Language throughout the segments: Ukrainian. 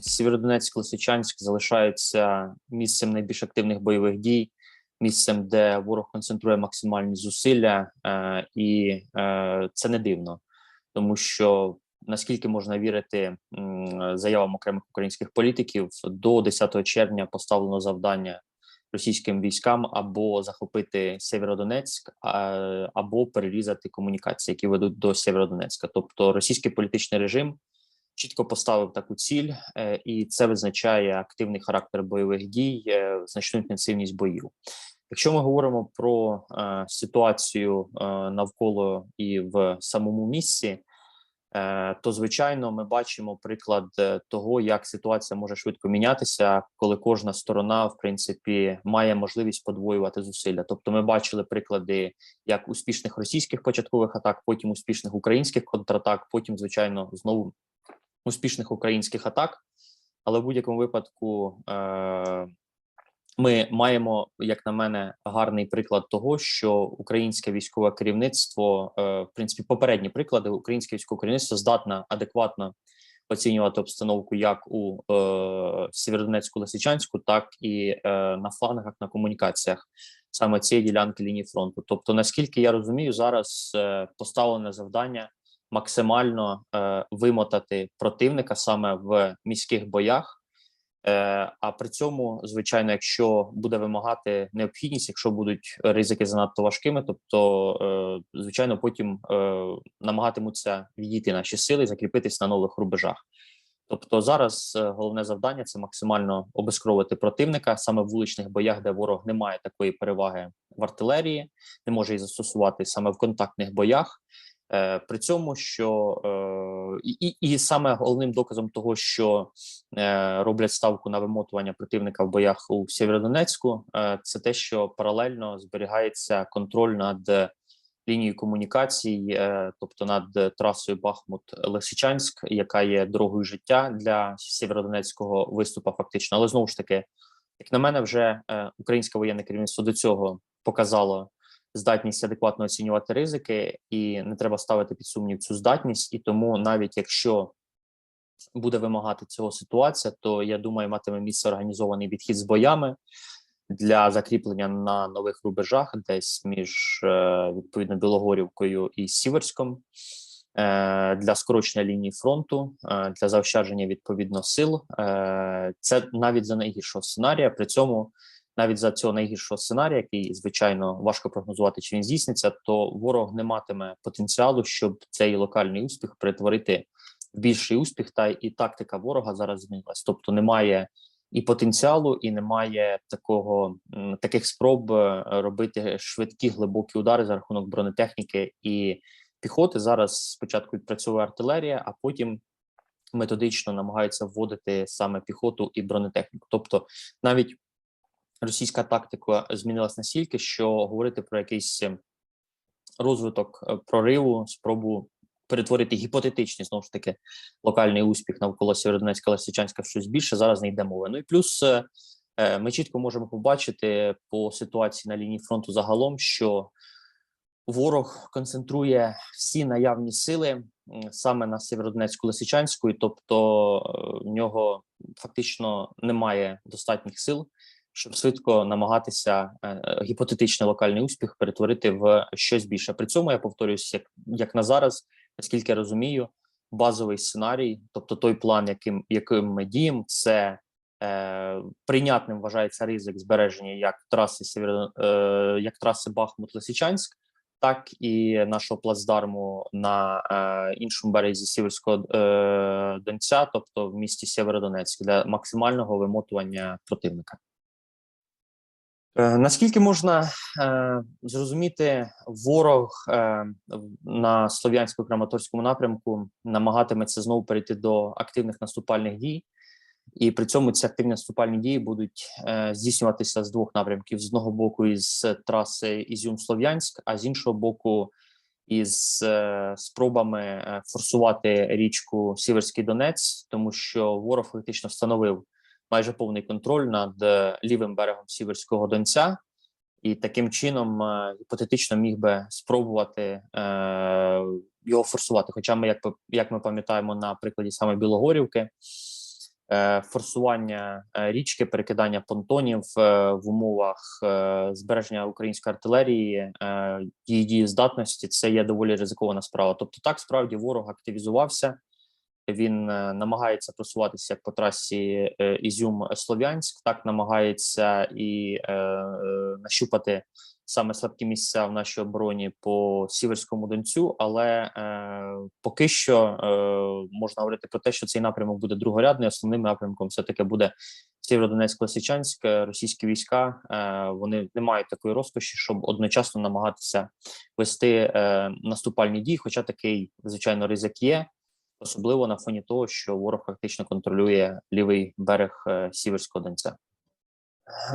Сєвєродонецьк, Лисичанськ залишаються місцем найбільш активних бойових дій, місцем, де ворог концентрує максимальні зусилля, е, і е, це не дивно, тому що наскільки можна вірити заявам окремих українських політиків, до 10 червня поставлено завдання російським військам або захопити Сєвєродонецьк, або перерізати комунікації, які ведуть до Сєвєродонецька. Тобто російський політичний режим чітко поставив таку ціль, е, і це визначає активний характер бойових дій, е, значну інтенсивність боїв. Якщо ми говоримо про е, ситуацію навколо і в самому місці, то звичайно ми бачимо приклад того, як ситуація може швидко мінятися, коли кожна сторона, в принципі, має можливість подвоювати зусилля. Тобто, ми бачили приклади як успішних російських початкових атак, потім успішних українських контратак, потім, звичайно, знову успішних українських атак. Але в будь-якому випадку е, ми маємо, як на мене, гарний приклад того, що українське військове керівництво, е, в принципі, попередні приклади, українське військове керівництво здатне адекватно оцінювати обстановку як у е, Сєвєродонецьку, Лисичанську, так і е, на флангах на комунікаціях саме цієї ділянки лінії фронту. Тобто, наскільки я розумію, зараз е, поставлене завдання максимально е, вимотати противника саме в міських боях. Е, а при цьому, звичайно, якщо буде вимагати необхідність, якщо будуть ризики занадто важкими, тобто, е, звичайно, потім е, намагатимуться відійти наші сили, і закріпитись на нових рубежах. Тобто, зараз е, головне завдання це максимально обезкровити противника саме в вуличних боях, де ворог не має такої переваги в артилерії, не може її застосувати саме в контактних боях. Е, При цьому, що е, і, і, саме головним доказом того, що е, роблять ставку на вимотування противника в боях у Сєвєродонецьку, це те, що паралельно зберігається контроль над лінією комунікацій, тобто над трасою Бахмут-Лисичанськ, яка є дорогою життя для Сєвєродонецького виступу, фактично. Але знову ж таки, як на мене, вже українське воєнне керівництво до цього показало здатність адекватно оцінювати ризики, і не треба ставити під сумнів цю здатність. І тому, навіть якщо буде вимагати цього ситуація, то я думаю, матиме місце організований відхід з боями для закріплення на нових рубежах, десь між е, відповідно Білогорівкою і Сіверськом. е, Для скорочення лінії фронту, е, для заощадження відповідно сил, це навіть за найгіршого сценарія. При цьому навіть за цього найгіршого сценарія, який звичайно важко прогнозувати, чи він здійсниться, то ворог не матиме потенціалу, щоб цей локальний успіх перетворити в більший успіх. Та і тактика ворога зараз змінилась. Тобто немає і потенціалу, і немає такого таких спроб е, робити швидкі глибокі удари за рахунок бронетехніки і піхоти. Зараз спочатку відпрацьовує артилерія, а потім методично намагаються вводити саме піхоту і бронетехніку. Тобто навіть російська тактика змінилась настільки, що говорити про якийсь е, розвиток е, прориву, спробу перетворити гіпотетичний знову ж таки локальний успіх навколо Сєвєродонецька Лисичанська щось більше зараз не йде мови. Ну і плюс е, е, ми чітко можемо побачити по ситуації на лінії фронту загалом, що ворог концентрує всі наявні сили саме на Сєвєродонецьку Лисичанську, тобто в нього фактично немає достатніх сил щоб швидко намагатися е, гіпотетичний локальний успіх перетворити в щось більше. При цьому я повторюсь, як, як на зараз, наскільки я розумію, базовий сценарій, тобто той план, яким яким ми діємо, це е, прийнятним вважається ризик збереження як траси Сєвєро, е, як траси Бахмут-Лисичанськ, так і нашого плацдарму на е, іншому березі Сіверського е, Донця, тобто в місті Сєвєродонецьк, для максимального вимотування противника. Е, Наскільки можна е, зрозуміти, ворог е, на слов'янсько-краматорському напрямку намагатиметься знову перейти до активних наступальних дій, і при цьому ці активні наступальні дії будуть е, здійснюватися з двох напрямків: з одного боку, із траси Ізюм-Слов'янськ, а з іншого боку, із е, спробами е, форсувати річку Сіверський Донець, тому що ворог фактично встановив майже повний контроль над е, лівим берегом Сіверського Донця, і таким чином е, гіпотетично міг би спробувати е, його форсувати. Хоча ми, як, як ми пам'ятаємо на прикладі саме Білогорівки, е, форсування річки, перекидання понтонів в умовах збереження української артилерії, її дієздатності це є доволі ризикована справа. Тобто, так справді ворог активізувався. Він е, намагається просуватися по трасі е, Ізюм-Слов'янськ, так намагається і е, е, нащупати саме слабкі місця в нашій обороні по Сіверському Донцю. Але е, поки що е, можна говорити про те, що цей напрямок буде другорядний. Основним напрямком все таки буде Сєвєродонецьк, Лисичанськ. Е, Російські війська е, вони не мають такої розкоші, щоб одночасно намагатися вести е, наступальні дії. Хоча такий звичайно ризик є особливо на фоні того, що ворог фактично контролює лівий берег е, Сіверського Донця.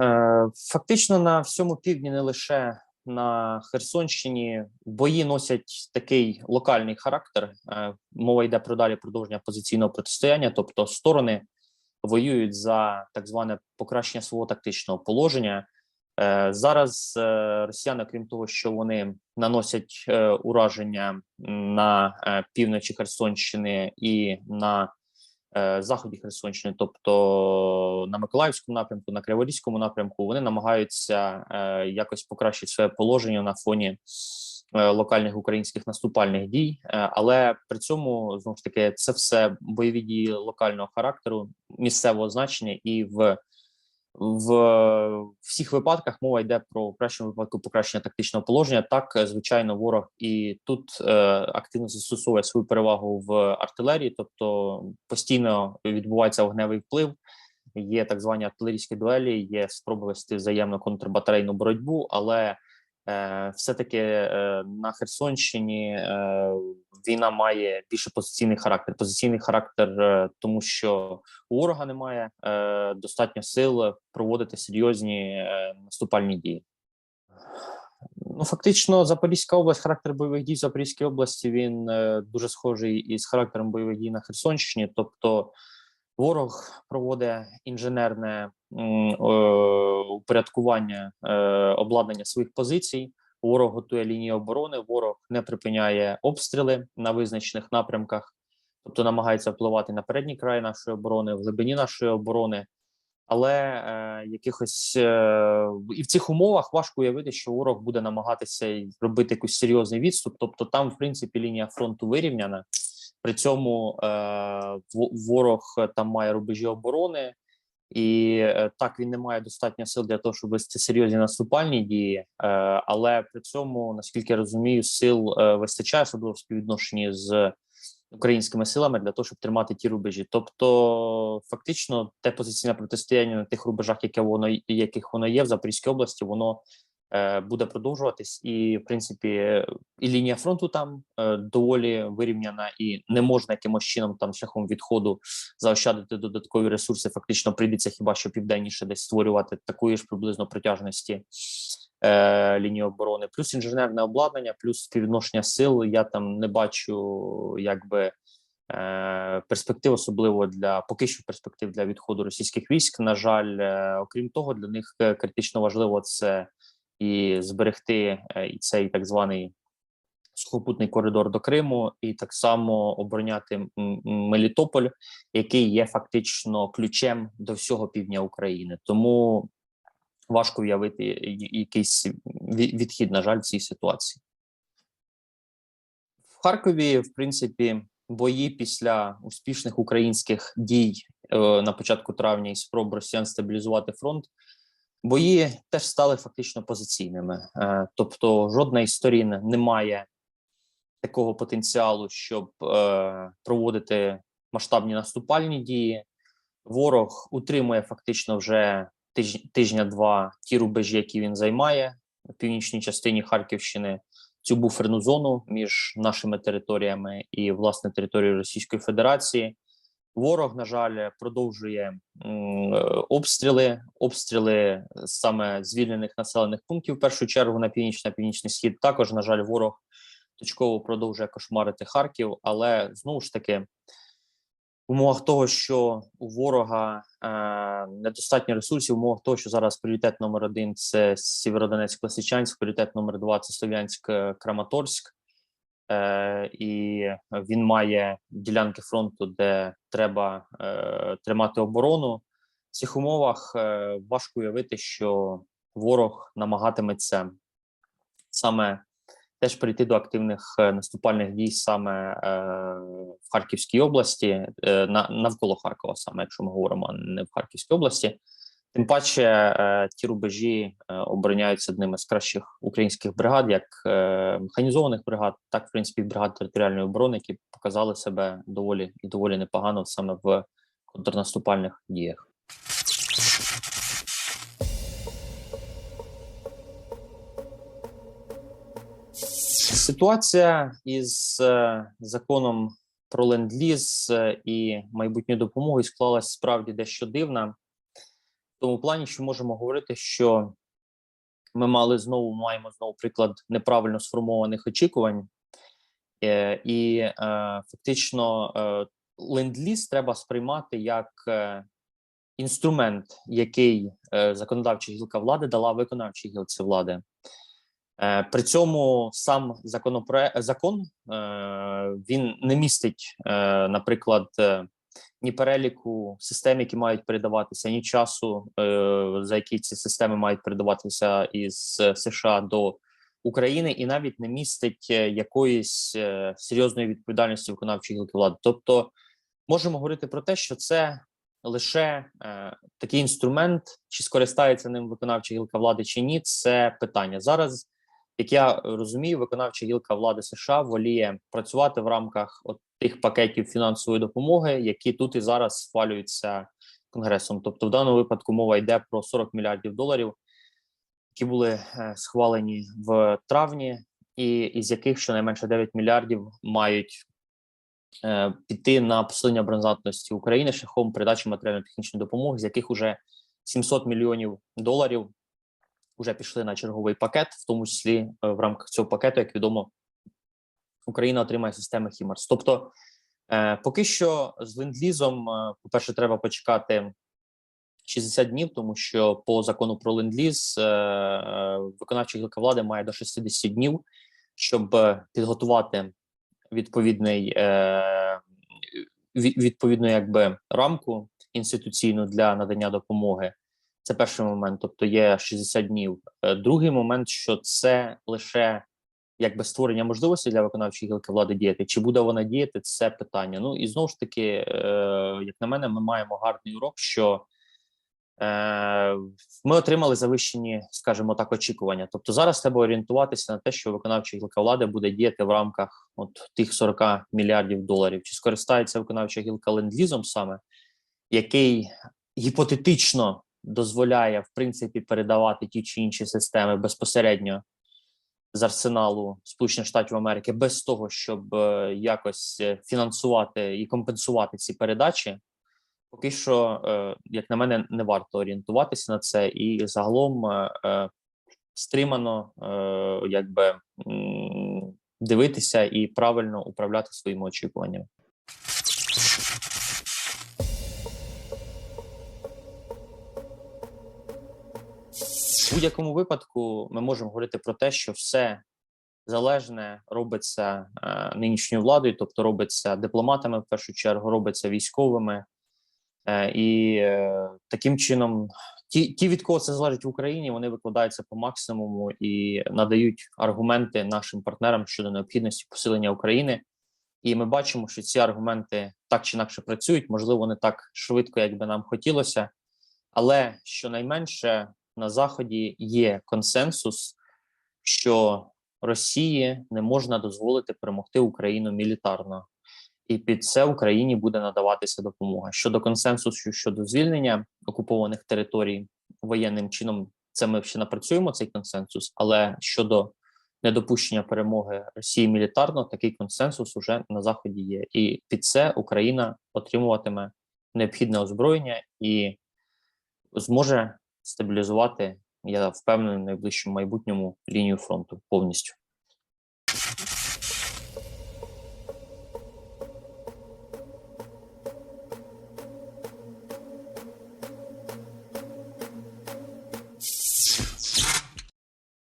Е, Фактично на всьому півдні, не лише на Херсонщині, бої носять такий локальний характер. Е, Мова йде про далі продовження позиційного протистояння, тобто сторони воюють за так зване покращення свого тактичного положення. Е, Зараз е, росіяни, крім того, що вони наносять е, ураження на півночі Херсонщини і на заході Херсонщини, тобто на Миколаївському напрямку, на Криворізькому напрямку, вони намагаються якось покращити своє положення на фоні локальних українських наступальних дій. Але при цьому знову ж таки це все бойові дії локального характеру, місцевого значення і в в всіх випадках мова йде про в кращому випадку покращення тактичного положення. Так, е, звичайно, ворог і тут е, активно застосовує свою перевагу в артилерії, тобто постійно відбувається вогневий вплив. Є так звані артилерійські дуелі, є спроби вести взаємну контрбатарейну боротьбу, але все-таки е, на Херсонщині е, війна має більше позиційний характер. Позиційний характер, е, тому що у ворога немає е, достатньо сил проводити серйозні е, наступальні дії. Ну, фактично, Запорізька область, характер бойових дій в Запорізькій області він е, дуже схожий із характером бойових дій на Херсонщині. Тобто, ворог проводить інженерне е, упорядкування е, обладнання своїх позицій. Ворог готує лінії оборони, ворог не припиняє обстріли на визначених напрямках, тобто намагається впливати на передній край нашої оборони, в глибині нашої оборони. Але е, якихось е, і в цих умовах важко уявити, що ворог буде намагатися робити якийсь серйозний відступ. Тобто, там, в принципі, лінія фронту вирівняна. При цьому е, ворог там має рубежі оборони, і е, так він не має достатньо сил для того, щоб вести серйозні наступальні дії. Е, але при цьому, наскільки я розумію, сил е, вистачає, особливо в співвідношенні з українськими силами для того, щоб тримати ті рубежі. Тобто, фактично, те позиційне протистояння на тих рубежах, яке воно яких воно є в Запорізькій області, воно е, буде продовжуватись, і в принципі, і лінія фронту там е, доволі вирівняна, і не можна якимось чином там шляхом відходу заощадити додаткові ресурси. Фактично прийдеться хіба що південніше десь створювати такої ж приблизно протяжності е, лінії оборони, плюс інженерне обладнання, плюс співвідношення сил. Я там не бачу якби. е, Перспектив особливо для поки що перспектив для відходу російських військ. На жаль, е, окрім того, для них е, критично важливо це і зберегти е, цей так званий сухопутний коридор до Криму, і так само обороняти Мелітополь, який є фактично ключем до всього півдня України. Тому важко уявити якийсь відхід, на жаль, в цій ситуації. В Харкові, в принципі, бої після успішних українських дій е, на початку травня і спроб росіян стабілізувати фронт. Бої теж стали фактично позиційними, Е, тобто жодна із сторін не має такого потенціалу, щоб е, проводити масштабні наступальні дії. Ворог утримує фактично вже тиж, тижня-два ті рубежі, які він займає в північній частині Харківщини, цю буферну зону між нашими територіями і власне територією Російської Федерації. Ворог, на жаль, продовжує е, обстріли, обстріли саме звільнених населених пунктів. В першу чергу на північ, на північний схід. Також, на жаль, ворог точково продовжує кошмарити Харків, але знову ж таки, в умовах того, що у ворога е, недостатньо ресурсів, в умовах того, що зараз пріоритет номер один це Сєвєродонецьк, Лисичанськ, пріоритет номер два це Слов'янськ, е, Краматорськ. Е, і він має ділянки фронту, де треба е, тримати оборону. В цих умовах е, важко уявити, що ворог намагатиметься саме теж прийти до активних е, наступальних дій саме е, в Харківській області, е, на навколо Харкова, саме якщо ми говоримо не в Харківській області. Тим паче е, ті рубежі е, обороняються одними з кращих українських бригад, як е, механізованих бригад, так в принципі бригад територіальної оборони, які показали себе доволі і доволі непогано саме в контрнаступальних діях. Ситуація із законом про ленд-ліз і майбутньою допомогою склалась справді дещо дивна. Тому плані, що можемо говорити, що ми мали знову маємо знову приклад неправильно сформованих очікувань, е, і е, фактично е, ленд-ліз треба сприймати як е, інструмент, який е, законодавча гілка влади дала виконавчій гілці влади. Е, При цьому сам законопроект закон е, він не містить, е, наприклад, ні переліку систем, які мають передаватися, ні часу, е, за який ці системи мають передаватися із США до України, і навіть не містить е, якоїсь е, серйозної відповідальності виконавчої гілки влади. Тобто, можемо говорити про те, що це лише е, такий інструмент, чи скористається ним виконавча гілка влади чи ні, це питання зараз. Як я розумію, виконавча гілка влади США воліє працювати в рамках от тих пакетів фінансової допомоги, які тут і зараз схвалюються конгресом. Тобто, в даному випадку мова йде про 40 мільярдів доларів, які були е, схвалені в травні, і із яких щонайменше 9 мільярдів мають е, піти на посилення обороноздатності України шляхом передачі матеріально-технічної допомоги, з яких уже 700 мільйонів доларів вже пішли на черговий пакет, в тому числі е, в рамках цього пакету, як відомо, Україна отримає системи Хімарс. Тобто, е, поки що з ленд-лізом, е, по-перше, треба почекати 60 днів, тому що по закону про ленд-ліз е, е, виконавча гілка влади має до 60 днів, щоб е, підготувати відповідний е, відповідну якби рамку інституційну для надання допомоги. Це перший момент, тобто є 60 днів. Е, Другий момент, що це лише якби створення можливості для виконавчої гілки влади діяти. Чи буде вона діяти? Це питання. Ну і знову ж таки, е, як на мене, ми маємо гарний урок, що е, ми отримали завищені, скажімо так, очікування. Тобто зараз треба орієнтуватися на те, що виконавча гілка влади буде діяти в рамках от тих 40 мільярдів доларів. Чи скористається виконавча гілка ленд-лізом саме, який гіпотетично дозволяє в принципі передавати ті чи інші системи безпосередньо з арсеналу Сполучених Штатів Америки без того, щоб е, якось е, фінансувати і компенсувати ці передачі. Поки що, е, як на мене, не варто орієнтуватися на це, і загалом стримано, якби дивитися і правильно управляти своїми очікуваннями. Будь-якому випадку ми можемо говорити про те, що все залежне робиться е, нинішньою владою, тобто робиться дипломатами в першу чергу, робиться військовими, е, і е, таким чином ті, ті, від кого це залежить в Україні, вони викладаються по максимуму і надають аргументи нашим партнерам щодо необхідності посилення України. І ми бачимо, що ці аргументи так чи інакше працюють, можливо, не так швидко, як би нам хотілося, але щонайменше на заході є консенсус, що Росії не можна дозволити перемогти Україну мілітарно, і під це Україні буде надаватися допомога. Щодо консенсусу щодо звільнення окупованих територій воєнним чином, це ми ще напрацюємо цей консенсус. Але щодо недопущення перемоги Росії мілітарно, такий консенсус уже на заході є, і під це Україна отримуватиме необхідне озброєння і зможе стабілізувати, я впевнений, в найближчому майбутньому лінію фронту повністю.